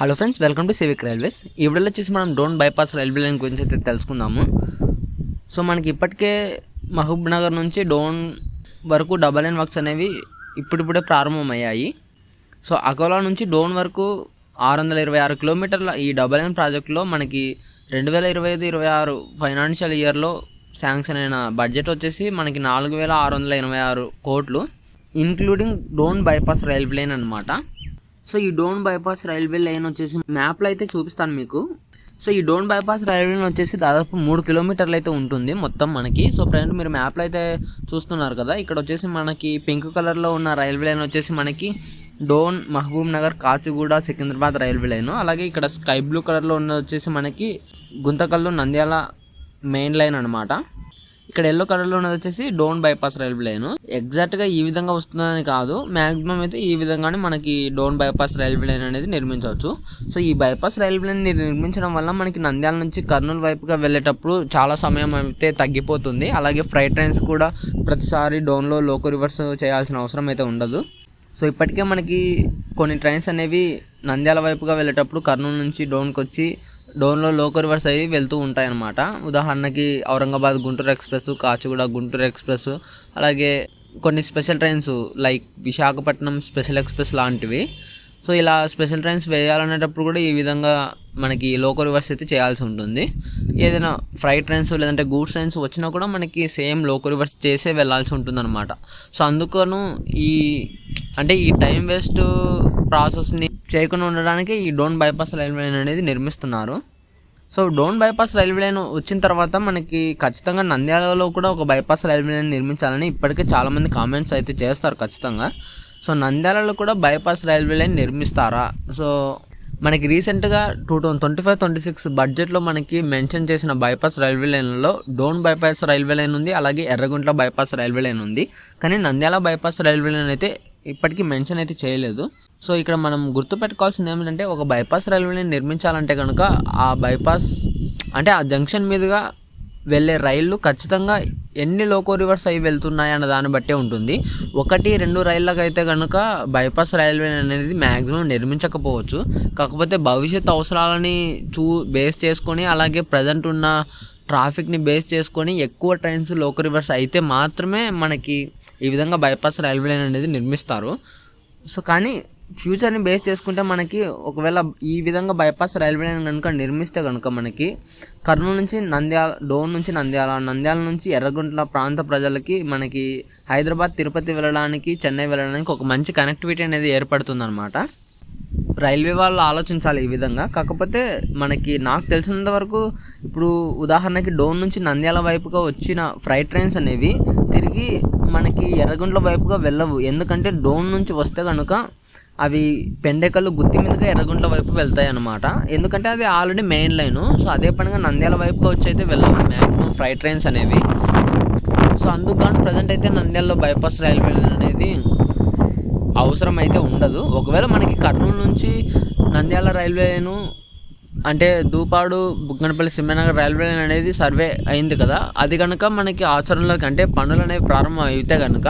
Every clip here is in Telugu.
Hello friends welcome to civic railways ఈ వీడియోలో వచ్చేసి మనం డ్రోన్ బైపాస్ రైల్వే లైన్ గురించి అయితే తెలుసుకుందాము. సో మనకి ఇప్పటికే మహబూబ్ నగర్ నుంచి డోన్ వరకు డబల్ లైన్ వర్క్స్ అనేవి ఇప్పుడిప్పుడే ప్రారంభమయ్యాయి. సో అకోలా నుంచి డోన్ వరకు ఆరు వందల ఇరవై ఆరు కిలోమీటర్ల ఈ డబల్ లైన్ ప్రాజెక్టులో మనకి రెండు వేల ఇరవై ఐదు ఇరవై ఆరు ఫైనాన్షియల్ ఇయర్లో శాంక్షన్ అయిన బడ్జెట్ వచ్చేసి మనకి నాలుగు వేల ఆరు వందల ఎనభై ఆరు కోట్లు including Dhone bypass railway line అనమాట సో ఈ డోన్ బైపాస్ రైల్వే లైన్ వచ్చేసి మ్యాప్లో అయితే చూపిస్తాను మీకు. సో ఈ డోన్ బైపాస్ రైల్వే లైన్ వచ్చేసి దాదాపు మూడు కిలోమీటర్లు అయితే ఉంటుంది మొత్తం మనకి. సో ప్రజెంట్ మీరు మ్యాప్లో అయితే చూస్తున్నారు కదా ఇక్కడ వచ్చేసి మనకి పింక్ కలర్లో ఉన్న రైల్వే లైన్ వచ్చేసి మనకి Dhone Mahbubnagar Kacheguda Secunderabad railway line. అలాగే ఇక్కడ స్కై బ్లూ కలర్లో ఉన్నది వచ్చేసి మనకి గుంతకల్లు నంద్యాల మెయిన్ లైన్ అనమాట ఇక్కడ ఎల్లో కలర్లో ఉన్నది వచ్చేసి డోన్ బైపాస్ రైల్వే లైన్ ఎగ్జాక్ట్గా ఈ విధంగా వస్తుందని కాదు. మాక్సిమం అయితే ఈ విధంగానే మనకి డోన్ బైపాస్ రైల్వే లైన్ అనేది నిర్మించవచ్చు. సో ఈ బైపాస్ రైల్వే లైన్ నిర్మించడం వల్ల మనకి నంద్యాల నుంచి కర్నూలు వైపుగా వెళ్ళేటప్పుడు చాలా సమయం అయితే తగ్గిపోతుంది. అలాగే ఫ్రైట్ ట్రైన్స్ కూడా ప్రతిసారి డోన్లో లోకో రివర్స్ చేయాల్సిన అవసరం అయితే ఉండదు. సో ఇప్పటికే మనకి కొన్ని ట్రైన్స్ అనేవి నంద్యాల వైపుగా వెళ్ళేటప్పుడు కర్నూలు నుంచి డోన్కి వచ్చి డోన్లో లోకల్ రివర్స్ అయ్యి వెళ్తూ ఉంటాయి అన్నమాట ఉదాహరణకి ఔరంగాబాద్ గుంటూరు ఎక్స్ప్రెస్ కాచిగూడ గుంటూరు ఎక్స్ప్రెస్ అలాగే కొన్ని special trains like Visakhapatnam special express లాంటివి. సో ఇలా స్పెషల్ ట్రైన్స్ వేయాలనేటప్పుడు కూడా ఈ విధంగా మనకి లోకల్ రివర్స్ అయితే చేయాల్సి ఉంటుంది. ఏదైనా ఫ్రైట్ ట్రైన్స్ లేదంటే గూడ్స్ ట్రైన్స్ వచ్చినా కూడా మనకి సేమ్ లోకల్ రివర్స్ చేసే వెళ్ళాల్సి ఉంటుంది అనమాట సో అందుకను ఈ అంటే ఈ టైం వేస్ట్ ప్రాసెస్ని చేయకుండా ఉండడానికి ఈ డోన్ బైపాస్ రైల్వే లైన్ అనేది నిర్మిస్తున్నారు. So Dhone bypass railway line వచ్చిన తర్వాత మనకి ఖచ్చితంగా నంద్యాలలో కూడా ఒక బైపాస్ రైల్వే లైన్ నిర్మించాలని ఇప్పటికే చాలామంది కామెంట్స్ అయితే చేస్తారు ఖచ్చితంగా. సో నంద్యాలలో కూడా బైపాస్ రైల్వే లైన్ నిర్మిస్తారా? సో మనకి రీసెంట్గా two thousand twenty five twenty six బడ్జెట్లో మనకి మెన్షన్ చేసిన బైపాస్ రైల్వే లైన్లో డోన్ బైపాస్ రైల్వే లైన్ ఉంది అలాగే ఎర్రగుంట్ల బైపాస్ రైల్వే లైన్ ఉంది. కానీ నంద్యాల బైపాస్ రైల్వే లైన్ అయితే ఇప్పటికీ మెన్షన్ అయితే చేయలేదు. సో ఇక్కడ మనం గుర్తుపెట్టుకోవాల్సింది ఏమిటంటే ఒక బైపాస్ రైల్వేని నిర్మించాలంటే కనుక ఆ బైపాస్ అంటే ఆ జంక్షన్ మీదుగా వెళ్ళే రైళ్ళు ఖచ్చితంగా ఎన్ని లోకో రివర్స్ అవి వెళ్తున్నాయి అన్న దాన్ని బట్టే ఉంటుంది. ఒకటి రెండు రైళ్ళకి అయితే కనుక బైపాస్ రైల్వే అనేది మ్యాక్సిమం నిర్మించకపోవచ్చు. కాకపోతే భవిష్యత్ అవసరాలని చూ బేస్ చేసుకొని అలాగే ప్రజెంట్ ఉన్న ట్రాఫిక్ని బేస్ చేసుకొని ఎక్కువ ట్రైన్స్ లోకల్ రివర్స్ అయితే మాత్రమే మనకి ఈ విధంగా బైపాస్ రైల్వే లైన్ అనేది నిర్మిస్తారు. సో కానీ ఫ్యూచర్ని బేస్ చేసుకుంటే మనకి ఒకవేళ ఈ విధంగా బైపాస్ రైల్వే లైన్ కనుక నిర్మిస్తే కనుక మనకి కర్నూలు నుంచి నంద్యాల డోన్ నుంచి నంద్యాల నంద్యాల నుంచి ఎర్రగుంట్ల ప్రాంత ప్రజలకి మనకి హైదరాబాద్ తిరుపతి వెళ్ళడానికి చెన్నై వెళ్ళడానికి ఒక మంచి కనెక్టివిటీ అనేది ఏర్పడుతుందన్నమాట. రైల్వే వాళ్ళు ఆలోచించాలి ఈ విధంగా. కాకపోతే మనకి నాకు తెలిసినంత వరకు ఇప్పుడు ఉదాహరణకి డోన్ నుంచి నంద్యాల వైపుగా వచ్చిన ఫ్రైట్ ట్రైన్స్ అనేవి తిరిగి మనకి ఎర్రగుంట్ల వైపుగా వెళ్ళవు. ఎందుకంటే డోన్ నుంచి వస్తే కనుక అవి పెండెకల్లు గుత్తి మీదుగా ఎర్రగుంట్ల వైపు వెళ్తాయి అనమాట ఎందుకంటే అది ఆల్రెడీ మెయిన్ లైను. సో అదే పనిగా నంద్యాల వైపుగా వచ్చి అయితే వెళ్ళవు మ్యాక్సిమం ఫ్రైట్ ట్రైన్స్ అనేవి. సో అందుకు కానీ ప్రజెంట్ అయితే నంద్యాలలో బైపాస్ రైల్వే లైన్ అనేది అవసరం అయితే ఉండదు. ఒకవేళ మనకి కర్నూలు నుంచి నంద్యాల రైల్వే లైను అంటే దూపాడు బుగ్గనపల్లి సింహనగర్ రైల్వే లైన్ అనేది సర్వే అయింది కదా. అది కనుక మనకి ఆచరణలోకి అంటే పనులు అనేవి ప్రారంభం అయితే కనుక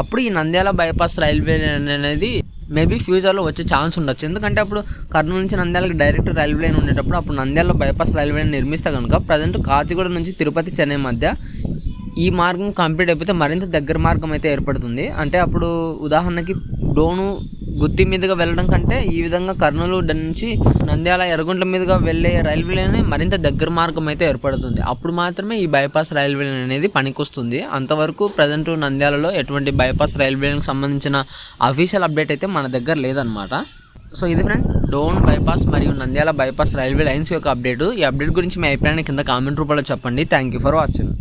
అప్పుడు ఈ నంద్యాల బైపాస్ రైల్వే లైన్ అనేది మేబీ ఫ్యూచర్లో వచ్చే ఛాన్స్ ఉండొచ్చు. ఎందుకంటే అప్పుడు కర్నూలు నుంచి నంద్యాలకు డైరెక్ట్ రైల్వే లైన్ ఉండేటప్పుడు అప్పుడు నంద్యాలలో బైపాస్ రైల్వే లైన్ నిర్మిస్తే కనుక ప్రజెంట్ కాచిగూడ నుంచి తిరుపతి చెన్నై మధ్య ఈ మార్గం కంప్లీట్ అయిపోతే మరింత దగ్గర మార్గం అయితే ఏర్పడుతుంది. అంటే అప్పుడు ఉదాహరణకి డోను గుత్తి మీదుగా వెళ్ళడం కంటే ఈ విధంగా కర్నూలు నుంచి నంద్యాల ఎర్రగుంట్ల మీదుగా వెళ్ళే రైల్వేలోనే మరింత దగ్గర మార్గం అయితే ఏర్పడుతుంది. అప్పుడు మాత్రమే ఈ బైపాస్ రైల్వే లైన్ అనేది పనికొస్తుంది. అంతవరకు ప్రజెంట్ నంద్యాలలో ఎటువంటి బైపాస్ రైల్వే లైన్కి సంబంధించిన అఫీషియల్ అప్డేట్ అయితే మన దగ్గర లేదనమాట సో ఇది ఫ్రెండ్స్ డోన్ బైపాస్ మరియు నంద్యాల బైపాస్ రైల్వే లైన్స్ యొక్క అప్డేట్. ఈ అప్డేట్ గురించి మీ అభిప్రాయాన్ని కింద కామెంట్ రూపంలో చెప్పండి. Thank you for watching.